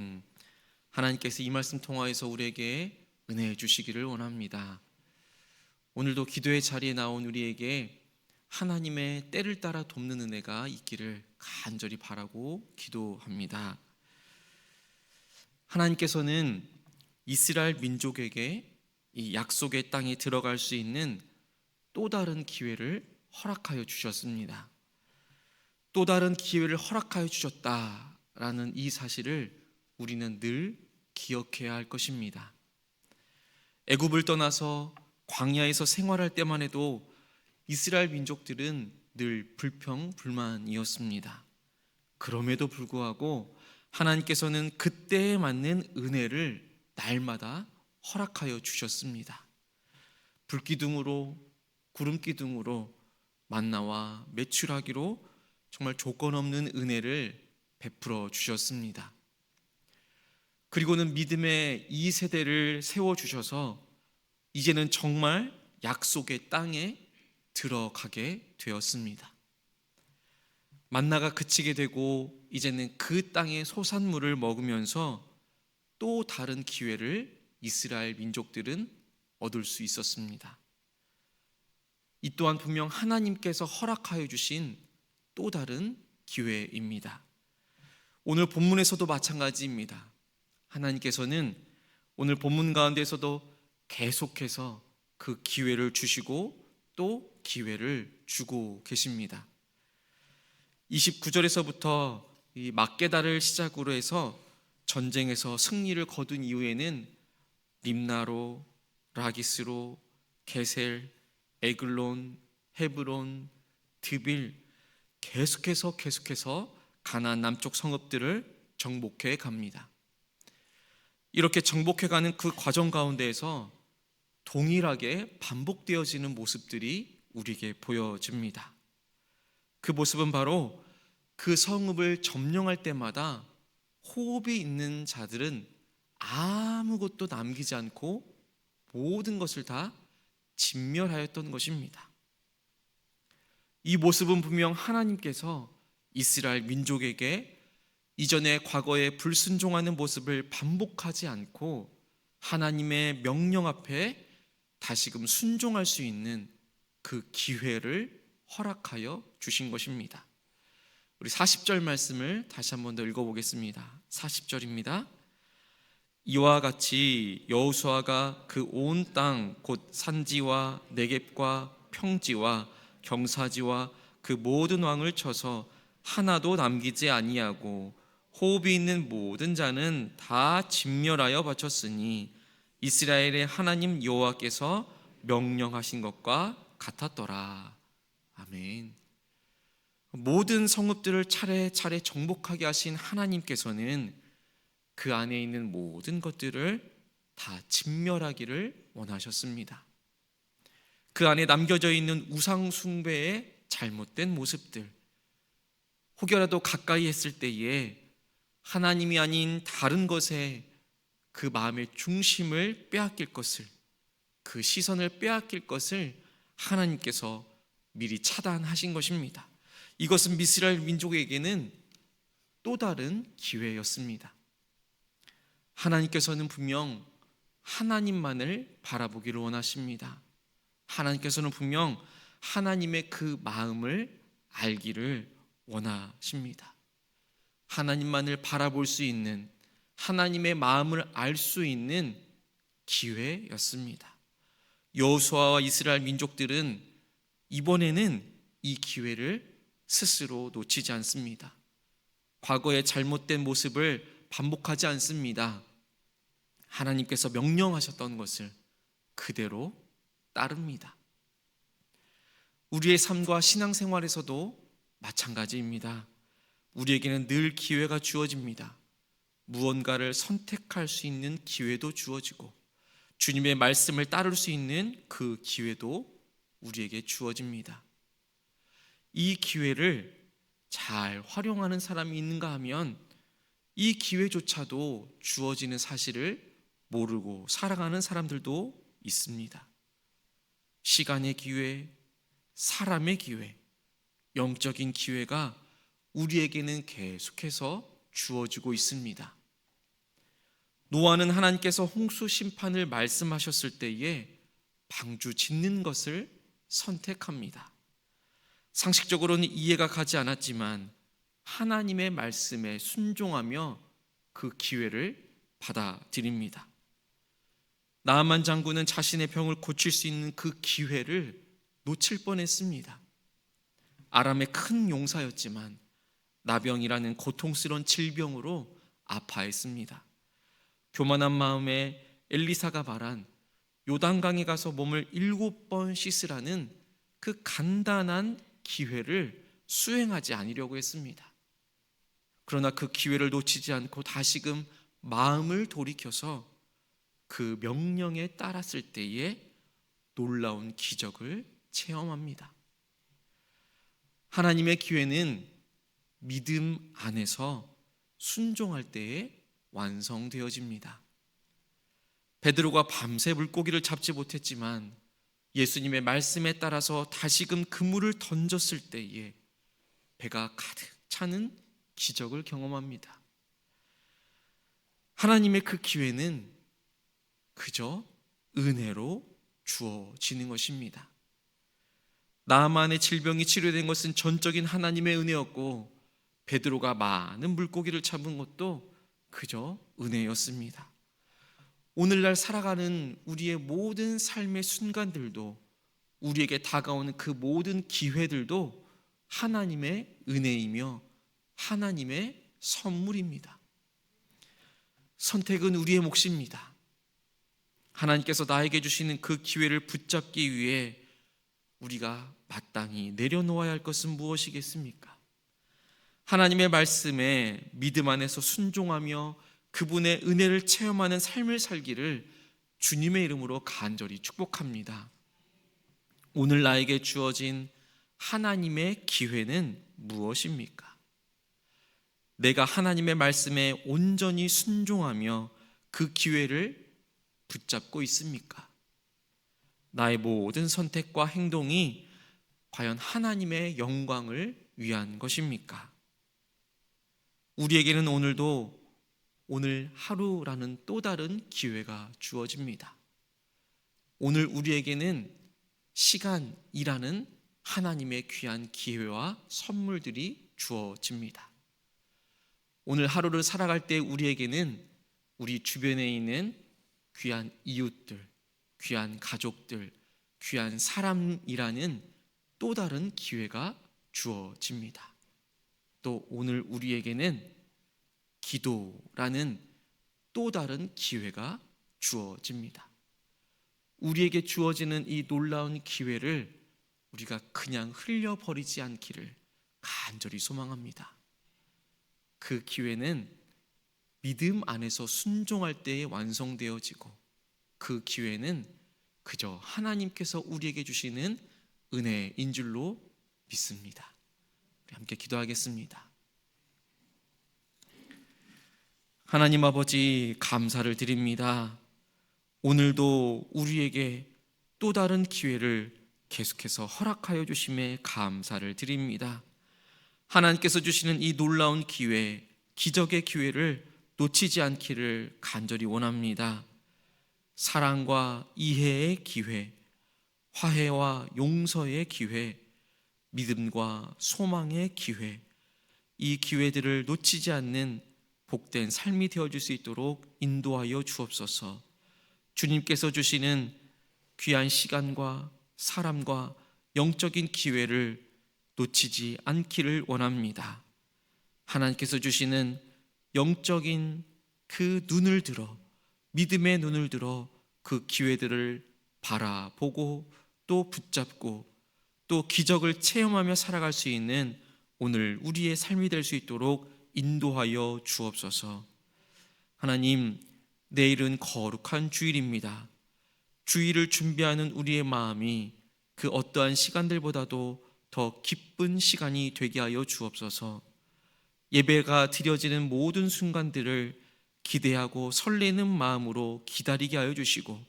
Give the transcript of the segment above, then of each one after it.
음, 하나님께서 이 말씀 통하여서 우리에게 은혜 주시기를 원합니다. 오늘도 기도의 자리에 나온 우리에게 하나님의 때를 따라 돕는 은혜가 있기를 간절히 바라고 기도합니다. 하나님께서는 이스라엘 민족에게 이 약속의 땅에 들어갈 수 있는 또 다른 기회를 허락하여 주셨습니다. 또 다른 기회를 허락하여 주셨다라는 이 사실을 우리는 늘 기억해야 할 것입니다. 애굽을 떠나서 광야에서 생활할 때만 해도 이스라엘 민족들은 늘 불평 불만이었습니다. 그럼에도 불구하고 하나님께서는 그때에 맞는 은혜를 날마다 허락하여 주셨습니다. 불기둥으로 구름기둥으로 만나와 매출하기로 정말 조건 없는 은혜를 베풀어 주셨습니다. 그리고는 믿음의 이 세대를 세워 주셔서 이제는 정말 약속의 땅에 들어가게 되었습니다. 만나가 그치게 되고 이제는 그 땅의 소산물을 먹으면서 또 다른 기회를 이스라엘 민족들은 얻을 수 있었습니다. 이 또한 분명 하나님께서 허락하여 주신 또 다른 기회입니다. 오늘 본문에서도 마찬가지입니다. 하나님께서는 오늘 본문 가운데서도 계속해서 그 기회를 주시고 또 기회를 주고 계십니다. 29절에서부터 이 막게다를 시작으로 해서 전쟁에서 승리를 거둔 이후에는 림나로, 라기스로, 게셀, 에글론, 헤브론, 드빌 계속해서 계속해서 가나안 남쪽 성읍들을 정복해 갑니다. 이렇게 정복해 가는 그 과정 가운데에서 동일하게 반복되어지는 모습들이 우리에게 보여집니다. 그 모습은 바로 그 성읍을 점령할 때마다 호흡이 있는 자들은 아무것도 남기지 않고 모든 것을 다 진멸하였던 것입니다. 이 모습은 분명 하나님께서 이스라엘 민족에게 이전에 과거에 불순종하는 모습을 반복하지 않고 하나님의 명령 앞에 다시금 순종할 수 있는 그 기회를 허락하여 주신 것입니다. 우리 40절 말씀을 다시 한 번 더 읽어보겠습니다. 40절입니다. 이와 같이 여호수아가 그 온 땅 곧 산지와 내겝과 평지와 경사지와 그 모든 왕을 쳐서 하나도 남기지 아니하고 호흡이 있는 모든 자는 다 진멸하여 바쳤으니 이스라엘의 하나님 여호와께서 명령하신 것과 같았더라. 아멘. 모든 성읍들을 차례차례 정복하게 하신 하나님께서는 그 안에 있는 모든 것들을 다 진멸하기를 원하셨습니다. 그 안에 남겨져 있는 우상 숭배의 잘못된 모습들, 혹여라도 가까이 했을 때에 하나님이 아닌 다른 것에 그 마음의 중심을 빼앗길 것을, 그 시선을 빼앗길 것을 하나님께서 미리 차단하신 것입니다. 이것은 미스라엘 민족에게는 또 다른 기회였습니다. 하나님께서는 분명 하나님만을 바라보기를 원하십니다. 하나님께서는 분명 하나님의 그 마음을 알기를 원하십니다. 하나님만을 바라볼 수 있는 하나님의 마음을 알 수 있는 기회였습니다. 여호수아와 이스라엘 민족들은 이번에는 이 기회를 스스로 놓치지 않습니다. 과거의 잘못된 모습을 반복하지 않습니다. 하나님께서 명령하셨던 것을 그대로 따릅니다. 우리의 삶과 신앙생활에서도 마찬가지입니다. 우리에게는 늘 기회가 주어집니다. 무언가를 선택할 수 있는 기회도 주어지고 주님의 말씀을 따를 수 있는 그 기회도 우리에게 주어집니다. 이 기회를 잘 활용하는 사람이 있는가 하면 이 기회조차도 주어지는 사실을 모르고 살아가는 사람들도 있습니다. 시간의 기회, 사람의 기회, 영적인 기회가 우리에게는 계속해서 주어지고 있습니다. 노아는 하나님께서 홍수 심판을 말씀하셨을 때에 방주 짓는 것을 선택합니다. 상식적으로는 이해가 가지 않았지만 하나님의 말씀에 순종하며 그 기회를 받아들입니다. 나만 장군은 자신의 병을 고칠 수 있는 그 기회를 놓칠 뻔했습니다. 아람의 큰 용사였지만 나병이라는 고통스러운 질병으로 아파했습니다. 교만한 마음에 엘리사가 말한 요단강에 가서 몸을 일곱 번 씻으라는 그 간단한 기회를 수행하지 않으려고 했습니다. 그러나 그 기회를 놓치지 않고 다시금 마음을 돌이켜서 그 명령에 따랐을 때에 놀라운 기적을 체험합니다. 하나님의 기회는 믿음 안에서 순종할 때에 완성되어집니다. 베드로가 밤새 물고기를 잡지 못했지만 예수님의 말씀에 따라서 다시금 그물을 던졌을 때에 배가 가득 차는 기적을 경험합니다. 하나님의 그 기회는 그저 은혜로 주어지는 것입니다. 나만의 질병이 치료된 것은 전적인 하나님의 은혜였고 베드로가 많은 물고기를 잡은 것도 그저 은혜였습니다. 오늘날 살아가는 우리의 모든 삶의 순간들도 우리에게 다가오는 그 모든 기회들도 하나님의 은혜이며 하나님의 선물입니다. 선택은 우리의 몫입니다. 하나님께서 나에게 주시는 그 기회를 붙잡기 위해 우리가 마땅히 내려놓아야 할 것은 무엇이겠습니까? 하나님의 말씀에 믿음 안에서 순종하며 그분의 은혜를 체험하는 삶을 살기를 주님의 이름으로 간절히 축복합니다. 오늘 나에게 주어진 하나님의 기회는 무엇입니까? 내가 하나님의 말씀에 온전히 순종하며 그 기회를 붙잡고 있습니까? 나의 모든 선택과 행동이 과연 하나님의 영광을 위한 것입니까? 우리에게는 오늘도 오늘 하루라는 또 다른 기회가 주어집니다. 오늘 우리에게는 시간이라는 하나님의 귀한 기회와 선물들이 주어집니다. 오늘 하루를 살아갈 때 우리에게는 우리 주변에 있는 귀한 이웃들, 귀한 가족들, 귀한 사람이라는 또 다른 기회가 주어집니다. 또 오늘 우리에게는 기도라는 또 다른 기회가 주어집니다. 우리에게 주어지는 이 놀라운 기회를 우리가 그냥 흘려버리지 않기를 간절히 소망합니다. 그 기회는 믿음 안에서 순종할 때에 완성되어지고 그 기회는 그저 하나님께서 우리에게 주시는 은혜인 줄로 믿습니다. 함께 기도하겠습니다. 하나님 아버지 감사를 드립니다. 오늘도 우리에게 또 다른 기회를 계속해서 허락하여 주심에 감사를 드립니다. 하나님께서 주시는 이 놀라운 기회, 기적의 기회를 놓치지 않기를 간절히 원합니다. 사랑과 이해의 기회, 화해와 용서의 기회, 믿음과 소망의 기회, 이 기회들을 놓치지 않는 복된 삶이 되어줄 수 있도록 인도하여 주옵소서. 주님께서 주시는 귀한 시간과 사람과 영적인 기회를 놓치지 않기를 원합니다. 하나님께서 주시는 영적인 그 눈을 들어 믿음의 눈을 들어 그 기회들을 바라보고 또 붙잡고 또 기적을 체험하며 살아갈 수 있는 오늘 우리의 삶이 될 수 있도록 인도하여 주옵소서. 하나님, 내일은 거룩한 주일입니다. 주일을 준비하는 우리의 마음이 그 어떠한 시간들보다도 더 기쁜 시간이 되게 하여 주옵소서. 예배가 드려지는 모든 순간들을 기대하고 설레는 마음으로 기다리게 하여 주시고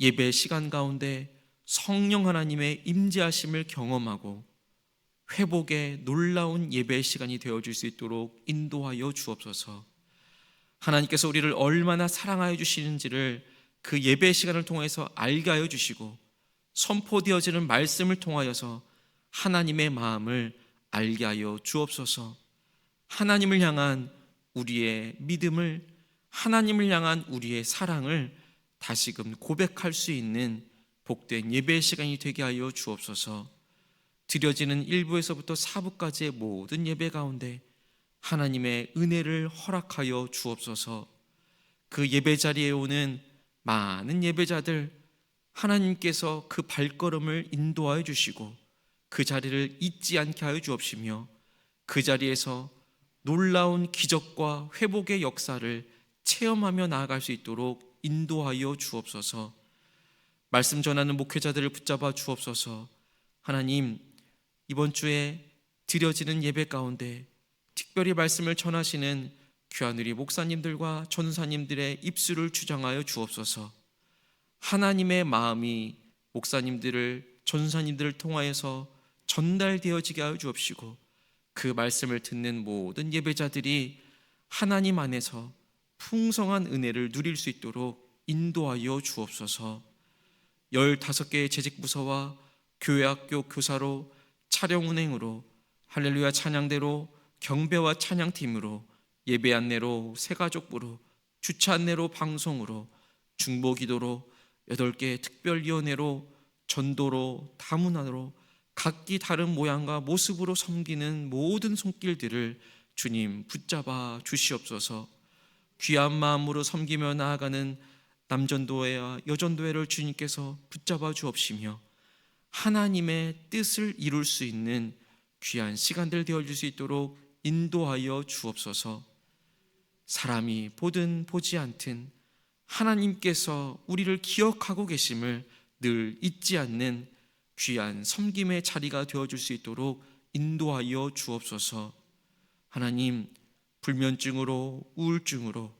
예배 시간 가운데 성령 하나님의 임재하심을 경험하고 회복의 놀라운 예배 시간이 되어 줄 수 있도록 인도하여 주옵소서. 하나님께서 우리를 얼마나 사랑하여 주시는지를 그 예배 시간을 통해서 알게 하여 주시고 선포되어지는 말씀을 통하여서 하나님의 마음을 알게 하여 주옵소서. 하나님을 향한 우리의 믿음을 하나님을 향한 우리의 사랑을 다시금 고백할 수 있는 복된 예배 시간이 되게 하여 주옵소서. 드려지는 1부에서부터 4부까지의 모든 예배 가운데 하나님의 은혜를 허락하여 주옵소서. 그 예배 자리에 오는 많은 예배자들 하나님께서 그 발걸음을 인도하여 주시고 그 자리를 잊지 않게 하여 주옵시며 그 자리에서 놀라운 기적과 회복의 역사를 체험하며 나아갈 수 있도록 인도하여 주옵소서. 말씀 전하는 목회자들을 붙잡아 주옵소서. 하나님, 이번 주에 드려지는 예배 가운데 특별히 말씀을 전하시는 귀한 우리 목사님들과 전사님들의 입술을 주장하여 주옵소서. 하나님의 마음이 목사님들을 전사님들을 통하여서 전달되어지게 하여 주옵시고 그 말씀을 듣는 모든 예배자들이 하나님 안에서 풍성한 은혜를 누릴 수 있도록 인도하여 주옵소서. 15개의 재직 부서와 교회 학교 교사로 촬영 운행으로 할렐루야 찬양대로 경배와 찬양팀으로 예배 안내로 새가족부로 주차 안내로 방송으로 중보 기도로 여덟 개 특별위원회로 전도로 다문화로 각기 다른 모양과 모습으로 섬기는 모든 손길들을 주님 붙잡아 주시옵소서. 귀한 마음으로 섬기며 나아가는 남전도회와 여전도회를 주님께서 붙잡아 주옵시며 하나님의 뜻을 이룰 수 있는 귀한 시간들 되어줄 수 있도록 인도하여 주옵소서. 사람이 보든 보지 않든 하나님께서 우리를 기억하고 계심을 늘 잊지 않는 귀한 섬김의 자리가 되어줄 수 있도록 인도하여 주옵소서. 하나님 불면증으로 우울증으로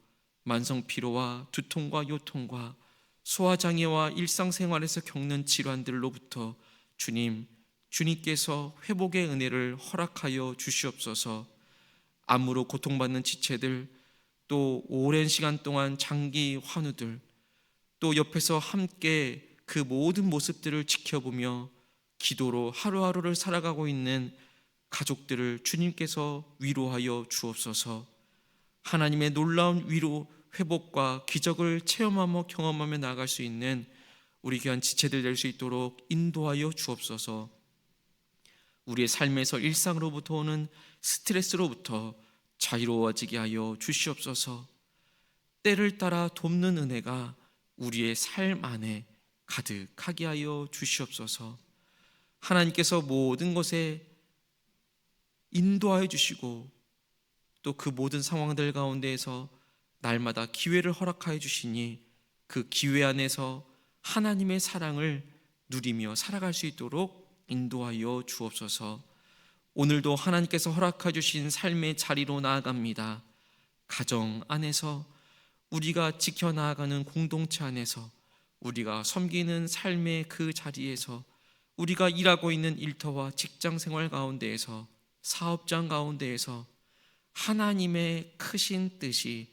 만성 피로와 두통과 요통과 소화 장애와 일상생활에서 겪는 질환들로부터 주님 주님께서 회복의 은혜를 허락하여 주시옵소서. 암으로 고통받는 지체들 또 오랜 시간 동안 장기 환우들 또 옆에서 함께 그 모든 모습들을 지켜보며 기도로 하루하루를 살아가고 있는 가족들을 주님께서 위로하여 주옵소서. 하나님의 놀라운 위로 회복과 기적을 체험하며 경험하며 나갈 수 있는 우리 귀한 지체들 될 수 있도록 인도하여 주옵소서. 우리의 삶에서 일상으로부터 오는 스트레스로부터 자유로워지게 하여 주시옵소서. 때를 따라 돕는 은혜가 우리의 삶 안에 가득하게 하여 주시옵소서. 하나님께서 모든 것에 인도하여 주시고 또 그 모든 상황들 가운데에서 날마다 기회를 허락하여 주시니 그 기회 안에서 하나님의 사랑을 누리며 살아갈 수 있도록 인도하여 주옵소서. 오늘도 하나님께서 허락해 주신 삶의 자리로 나아갑니다. 가정 안에서 우리가 지켜 나아가는 공동체 안에서 우리가 섬기는 삶의 그 자리에서 우리가 일하고 있는 일터와 직장 생활 가운데에서 사업장 가운데에서 하나님의 크신 뜻이